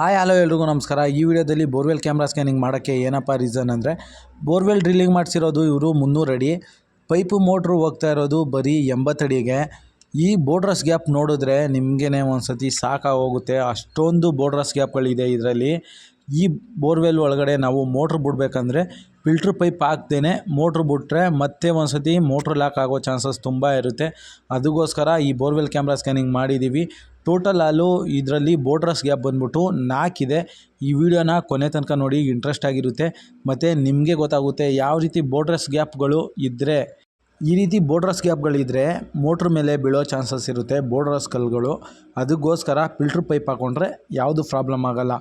Hi, hello ಎಲ್ರಿಗೂ ನಮಸ್ಕಾರ. ಈ ವಿಡಿಯೋದಲ್ಲಿ ಬೋರ್ವೆಲ್ ಕ್ಯಾಮ್ರಾ ಸ್ಕ್ಯಾನಿಂಗ್ ಮಾಡೋಕ್ಕೆ ಏನಪ್ಪ ರೀಸನ್ ಅಂದರೆ, ಬೋರ್ವೆಲ್ ಡ್ರಿಲ್ಲಿಂಗ್ ಮಾಡಿಸಿರೋದು ಇವರು ಮುನ್ನೂರು ಅಡಿ, ಪೈಪು ಮೋಟ್ರು ಹೋಗ್ತಾ ಇರೋದು ಬರೀ ಎಂಬತ್ತಡಿಗೆ ಈ ಬೋರ್ಡ್ರಸ್ ಗ್ಯಾಪ್ ನೋಡಿದ್ರೆ ನಿಮಗೇನೆ ಒಂದು ಸತಿ ಸಾಕಾಗೋಗುತ್ತೆ. ಅಷ್ಟೊಂದು ಬೋರ್ಡ್ರಸ್ ಗ್ಯಾಪ್ಗಳಿದೆ ಇದರಲ್ಲಿ. ಈ ಬೋರ್ವೆಲ್ ಒಳಗಡೆ ನಾವು ಮೋಟ್ರ್ ಬಿಡ್ಬೇಕಂದ್ರೆ ಫಿಲ್ಟ್ರ್ ಪೈಪ್ ಹಾಕ್ದೇನೆ ಮೋಟ್ರ್ ಬಿಟ್ರೆ ಮತ್ತೆ ಒಂದು ಸತಿ ಮೋಟ್ರ್ ಲಾಕ್ ಆಗೋ ಚಾನ್ಸಸ್ ತುಂಬ ಇರುತ್ತೆ. ಅದಕ್ಕೋಸ್ಕರ ಈ ಬೋರ್ವೆಲ್ ಕ್ಯಾಮ್ರಾ ಸ್ಕ್ಯಾನಿಂಗ್ ಮಾಡಿದ್ದೀವಿ ಟೋಟಲ್ ಅಲ್ಲೂ ಇದರಲ್ಲಿ ಬೋಟ್ರಸ್ ಗ್ಯಾಪ್ ಬಂದ್ಬಿಟ್ಟು ನಾಲ್ಕಿದೆ ಈ ವಿಡಿಯೋನ ಕೊನೆ ತನಕ ನೋಡಿ ಇಂಟ್ರೆಸ್ಟ್ ಆಗಿರುತ್ತೆ. ಮತ್ತು ನಿಮಗೆ ಗೊತ್ತಾಗುತ್ತೆ ಯಾವ ರೀತಿ ಬೋಟ್ರಸ್ ಗ್ಯಾಪ್ಗಳು ಇದ್ದರೆ ಈ ರೀತಿ ಬೋರ್ಡ್ರಸ್ ಗ್ಯಾಪ್ಗಳಿದ್ದರೆ ಮೋಟ್ರ್ ಮೇಲೆ ಬೀಳೋ ಚಾನ್ಸಸ್ ಇರುತ್ತೆ ಬೋರ್ಡ್ರಸ್ ಕಲ್ಗಳು ಅದಕ್ಕೋಸ್ಕರ ಫಿಲ್ಟ್ರ್ ಪೈಪ್ ಹಾಕ್ಕೊಂಡ್ರೆ ಯಾವುದು ಪ್ರಾಬ್ಲಮ್ ಆಗೋಲ್ಲ.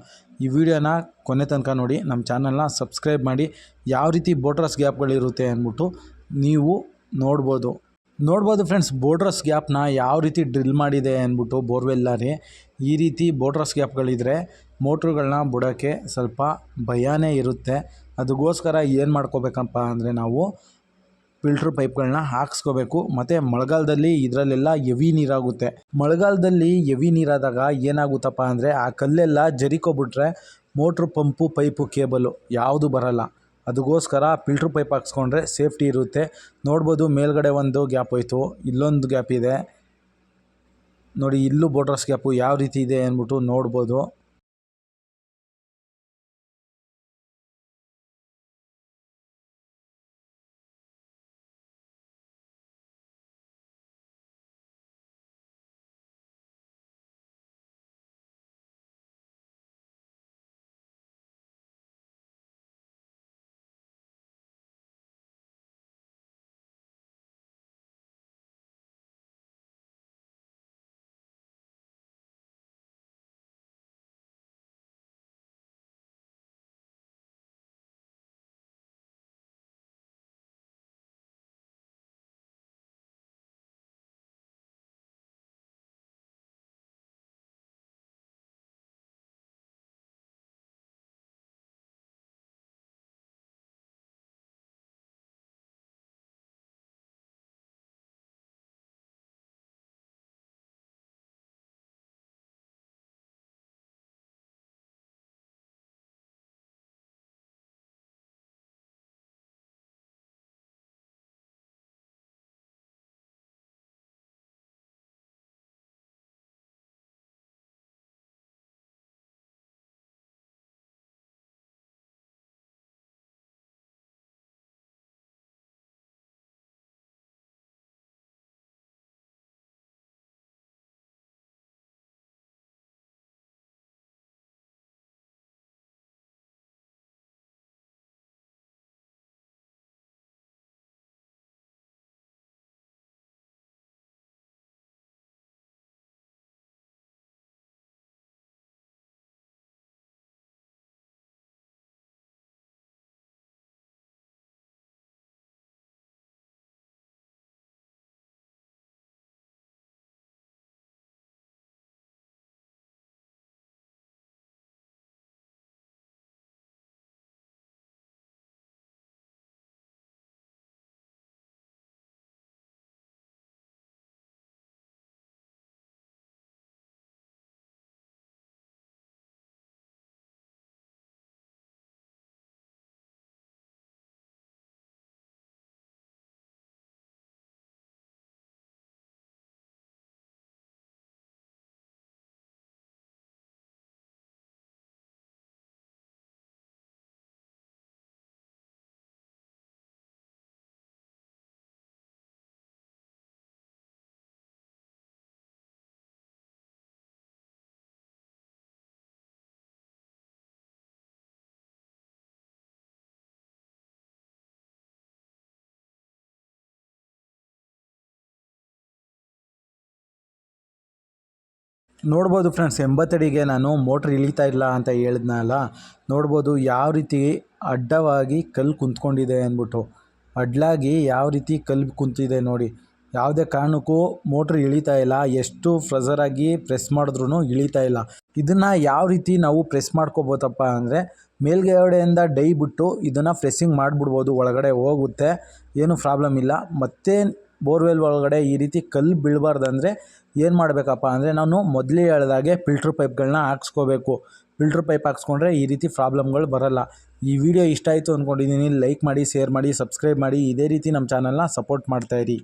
ಈ ವಿಡಿಯೋನ ಕೊನೆ ತನಕ ನೋಡಿ ನಮ್ಮ ಚಾನಲ್ನ ಸಬ್ಸ್ಕ್ರೈಬ್ ಮಾಡಿ, ಯಾವ ರೀತಿ ಬೋರ್ಡ್ರಸ್ ಗ್ಯಾಪ್ಗಳಿರುತ್ತೆ ಅಂದ್ಬಿಟ್ಟು ನೀವು ನೋಡ್ಬೋದು. ನೋಡ್ಬೋದು ಫ್ರೆಂಡ್ಸ್ ಬೋರ್ಡ್ರಸ್ ಗ್ಯಾಪ್ನ ಯಾವ ರೀತಿ ಡ್ರಿಲ್ ಮಾಡಿದೆ ಅಂದ್ಬಿಟ್ಟು ಬೋರ್ವೆಲ್ಲರಿ ಈ ರೀತಿ ಬೋರ್ಡ್ರಸ್ ಗ್ಯಾಪ್ಗಳಿದ್ರೆ ಮೋಟ್ರುಗಳನ್ನ ಬಿಡೋಕ್ಕೆ ಸ್ವಲ್ಪ ಭಯನೇ ಇರುತ್ತೆ. ಅದಕ್ಕೋಸ್ಕರ ಏನು ಮಾಡ್ಕೋಬೇಕಪ್ಪ ಅಂದರೆ ನಾವು ಫಿಲ್ಟ್ರ್ ಪೈಪ್ಗಳನ್ನ ಹಾಕಿಸ್ಕೋಬೇಕು. ಮತ್ತು ಮಳೆಗಾಲದಲ್ಲಿ ಇದರಲ್ಲೆಲ್ಲ ಎವಿ ನೀರಾಗುತ್ತೆ. ಮಳೆಗಾಲದಲ್ಲಿ ಎವಿ ನೀರಾದಾಗ ಏನಾಗುತ್ತಪ್ಪ ಅಂದರೆ ಆ ಕಲ್ಲೆಲ್ಲ ಜರಿಕೋಬಿಟ್ರೆ ಮೋಟ್ರ್ ಪಂಪು ಪೈಪು ಕೇಬಲು ಯಾವುದು ಬರಲ್ಲ. ಅದಕ್ಕೋಸ್ಕರ ಫಿಲ್ಟ್ರ್ ಪೈಪ್ ಹಾಕ್ಸ್ಕೊಂಡ್ರೆ ಸೇಫ್ಟಿ ಇರುತ್ತೆ. ನೋಡ್ಬೋದು ಮೇಲ್ಗಡೆ ಒಂದು ಗ್ಯಾಪ್ ಹೋಯ್ತು. ಇಲ್ಲೊಂದು ಗ್ಯಾಪ್ ಇದೆ. ನೋಡಿ ಇಲ್ಲೂ ಬೋಟ್ರಸ್ ಗ್ಯಾಪು ಯಾವ ರೀತಿ ಇದೆ ಅಂದ್ಬಿಟ್ಟು ನೋಡ್ಬೋದು. ನೋಡ್ಬೋದು ಫ್ರೆಂಡ್ಸ್, ಎಂಬತ್ತಡಿಗೆ ನಾನು ಮೋಟ್ರ್ ಇಳಿತಾ ಇಲ್ಲ ಅಂತ ಹೇಳಿದ್ನಲ್ಲ, ನೋಡ್ಬೋದು ಯಾವ ರೀತಿ ಅಡ್ಡವಾಗಿ ಕಲ್ಲು ಕುಂತ್ಕೊಂಡಿದೆ ಅಂದ್ಬಿಟ್ಟು. ಅಡ್ಡಲಾಗಿ ಯಾವ ರೀತಿ ಕಲ್ಲು ಕುಂತಿದೆ ನೋಡಿ. ಯಾವುದೇ ಕಾರಣಕ್ಕೂ ಮೋಟ್ರ್ ಇಳಿತಾ ಇಲ್ಲ, ಎಷ್ಟು ಫ್ರೆಸರಾಗಿ ಪ್ರೆಸ್ ಮಾಡಿದ್ರೂ ಇಳಿತಾ ಇಲ್ಲ. ಇದನ್ನು ಯಾವ ರೀತಿ ನಾವು ಪ್ರೆಸ್ ಮಾಡ್ಕೋಬೋದಪ್ಪ ಅಂದರೆ, ಮೇಲ್ಗಡೆಯಿಂದ ಡೈ ಬಿಟ್ಟು ಇದನ್ನು ಪ್ರೆಸ್ಸಿಂಗ್ ಮಾಡಿಬಿಡ್ಬೋದು, ಒಳಗಡೆ ಹೋಗುತ್ತೆ, ಏನು ಪ್ರಾಬ್ಲಮ್ ಇಲ್ಲ. ಮತ್ತೆ ಬೋರ್ವೆಲ್ ಒಳಗಡೆ ಈ ರೀತಿ ಕಲ್ಲು ಬೀಳಬಾರ್ದಂದ್ರೆ ಏನು ಮಾಡಬೇಕಪ್ಪ ಅಂದರೆ ನಾನು ಮೊದಲೇ ಹೇಳ್ದಾಗೆ ಫಿಲ್ಟ್ರ್ ಪೈಪ್ಗಳನ್ನ ಹಾಕ್ಸ್ಕೋಬೇಕು. ಫಿಲ್ಟ್ರ್ ಪೈಪ್ ಹಾಕ್ಸ್ಕೊಂಡ್ರೆ ಈ ರೀತಿ ಪ್ರಾಬ್ಲಮ್ಗಳು ಬರೋಲ್ಲ. ಈ ವಿಡಿಯೋ ಇಷ್ಟ ಆಯಿತು ಅಂದ್ಕೊಂಡಿದ್ದೀನಿ ಲೈಕ್ ಮಾಡಿ, ಶೇರ್ ಮಾಡಿ, ಸಬ್ಸ್ಕ್ರೈಬ್ ಮಾಡಿ. ಇದೇ ರೀತಿ ನಮ್ಮ ಚಾನಲ್ನ ಸಪೋರ್ಟ್ ಮಾಡ್ತಾಯಿರಿ